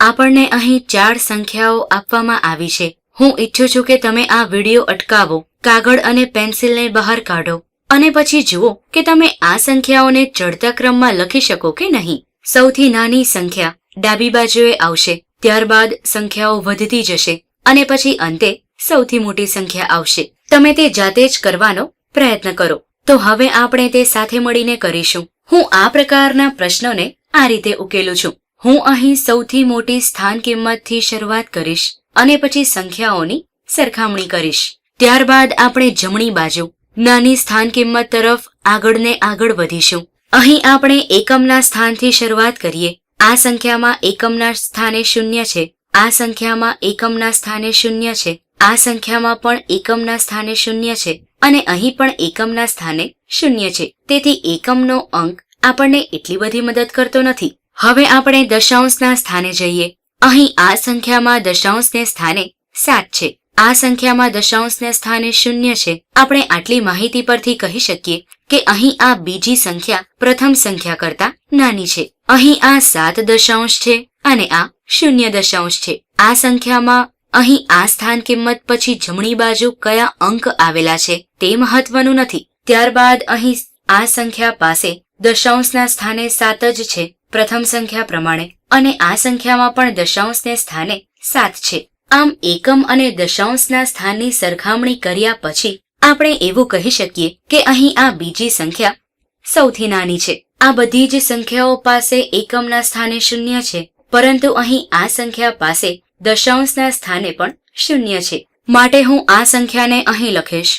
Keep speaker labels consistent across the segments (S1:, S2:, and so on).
S1: આપણને અહીં ચાર સંખ્યાઓ આપવામાં આવી છે. હું ઈચ્છું છું કે તમે આ વીડિયો અટકાવો, કાગળ અને પેન્સિલને બહાર કાઢો. અને પછી જુઓ કે તમે આ સંખ્યાઓને ચડતા ક્રમમાં લખી શકો કે નહીં. સૌથી નાની સંખ્યા ડાબી બાજુએ આવશે, ત્યારબાદ સંખ્યાઓ વધતી જશે અને પછી અંતે સૌથી મોટી સંખ્યા આવશે. તમે તે જાતે જ કરવાનો પ્રયત્ન કરો. તો હવે આપણે તે સાથે મળીને કરીશું. હું આ પ્રકારના પ્રશ્નોને આ રીતે ઉકેલું છું. હું અહીં સૌથી મોટી સ્થાન કિંમતથી શરૂઆત કરીશ અને પછી સંખ્યાઓની સરખામણી કરીશ. ત્યારબાદ આપણે જમણી બાજુ, નાની સ્થાન કિંમત તરફ આગળ ને આગળ વધીશું. અહીં આપણે એકમના સ્થાનથી શરૂઆત કરીએ. આ સંખ્યામાં એકમના સ્થાને શૂન્ય છે. આ સંખ્યામાં એકમના સ્થાને શૂન્ય છે. આ સંખ્યામાં પણ એકમના સ્થાને શૂન્ય છે અને અહીં પણ એકમના સ્થાને શૂન્ય છે. તેથી એકમનો અંક આપણને એટલી બધી મદદ કરતો નથી. હવે આપણે દશાંશના સ્થાને જઈએ. અહીં આ સંખ્યામાં દશાંશને સ્થાને સાત છે. આ સંખ્યામાં દશાંશને સ્થાને શૂન્ય છે. આપણે આટલી માહિતી પરથી કહી શકીએ કે અહીં આ બીજી સંખ્યા પ્રથમ સંખ્યા કરતા નાની છે. અહીં આ સાત દશાંશ છે અને આ શૂન્ય દશાંશ છે. આ સંખ્યામાં અહીં આ સ્થાન કિંમત પછી જમણી બાજુ કયા અંક આવેલા છે તે મહત્વનું નથી. ત્યારબાદ અહીં આ સંખ્યા પાસે દશાંશના સ્થાને સાત જ છે. પ્રથમ સંખ્યા પ્રમાણે અને આ સંખ્યામાં પણ દશાંશને સ્થાને સાત છે. આમ એકમ અને દશાંશના સ્થાનની સરખામણી કર્યા પછી આપણે એવું કહી શકીએ કે અહીં આ બીજી સંખ્યા સૌથી નાની છે. આ બધી જ સંખ્યાઓ પાસે એકમના સ્થાને શૂન્ય છે, પરંતુ અહીં આ સંખ્યા પાસે દશાંશના સ્થાને પણ શૂન્ય છે. માટે હું આ સંખ્યાને અહીં લખીશ.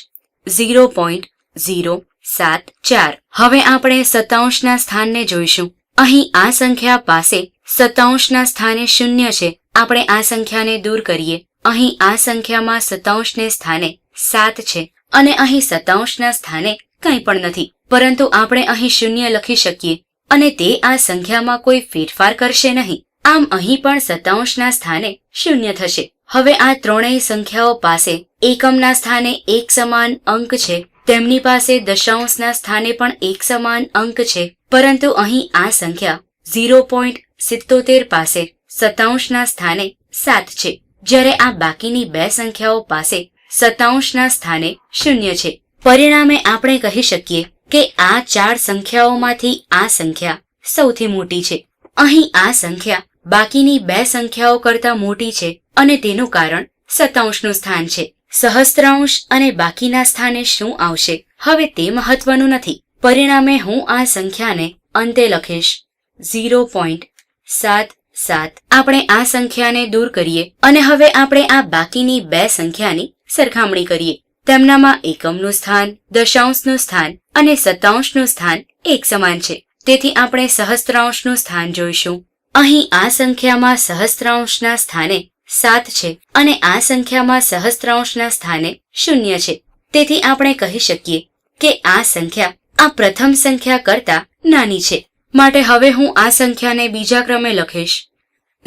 S1: ઝીરો પોઈન્ટ ઝીરો સાત ચાર. હવે આપણે સતાંશના સ્થાનને જોઈશું. અહીં આ સંખ્યા પાસે સતાંશના સ્થાને શૂન્ય છે. આપણે આ સંખ્યાને દૂર કરીએ. અહીં આ સંખ્યામાં સતાંશને સ્થાને સાત છે અને અહીં સતાંશના સ્થાને કંઈ પણ નથી. પરંતુ આપણે અહીં શૂન્ય લખી શકીએ અને તે આ સંખ્યામાં કોઈ ફેરફાર કરશે નહીં. આમ અહીં પણ સતાંશના સ્થાને શૂન્ય થશે. હવે આ ત્રણેય સંખ્યાઓ પાસે એકમના સ્થાને એક સમાન અંક છે. તેમની પાસે દશાંશના સ્થાને પણ એક સમાન અંક છે, પરંતુ અહીં આ સંખ્યા ઝીરો પોઈન્ટ સિત્તોતેર પાસે સતાંશના સ્થાને સાત છે, જ્યારે આ બાકીની બે સંખ્યાઓ પાસે સતાંશના સ્થાને શૂન્ય છે. પરિણામે આપણે કહી શકીએ કે આ ચાર સંખ્યાઓમાંથી આ સંખ્યા સૌથી મોટી છે. અહીં આ સંખ્યા બાકીની બે સંખ્યાઓ કરતા મોટી છે અને તેનું કારણ સતાંશનું સ્થાન છે. સહસ્ત્રાંશ અને બાકીના સ્થાને શું આવશે? હવે તે મહત્વનું નથી. પરિણામે હું આ સંખ્યાને અંતે લખીશ. ઝીરો પોઈન્ટ સાત સાત. આપણે આ સંખ્યાને દૂર કરીએ અને હવે આપણે આ બાકીની બે સંખ્યાની સરખામણી કરીએ. તેમનામાં એકમનું સ્થાન, દશાંશનું સ્થાન અને સત્તાંશનું સ્થાન એક સમાન છે. તેથી આપણે સહસ્ત્રાંશનું સ્થાન જોઈશું. અહીં આ સંખ્યામાં સહસ્ત્રાંશના સ્થાને સાત છે અને આ સંખ્યામાં સહસ્ત્રાંશના સ્થાને શૂન્ય છે. તેથી આપણે કહી શકીએ કે આ સંખ્યા આ પ્રથમ સંખ્યા કરતા નાની છે. માટે હવે હું આ સંખ્યાને બીજા ક્રમે લખીશ.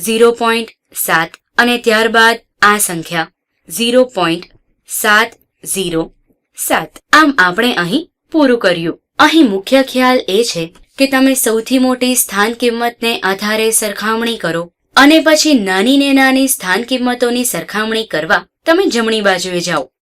S1: ઝીરો પોઈન્ટ સાત અને ત્યારબાદ આ સંખ્યા. ઝીરો પોઈન્ટ સાત ઝીરો સાત. આમ આપણે અહીં પૂરું કર્યું. અહીં મુખ્ય ખ્યાલ એ છે કે તમે સૌથી મોટી સ્થાન કિંમતને આધારે સરખામણી કરો. અને પછી નાની ને નાની સ્થાન કિંમતોની સરખામણી કરવા તમે જમણી બાજુએ જાઓ.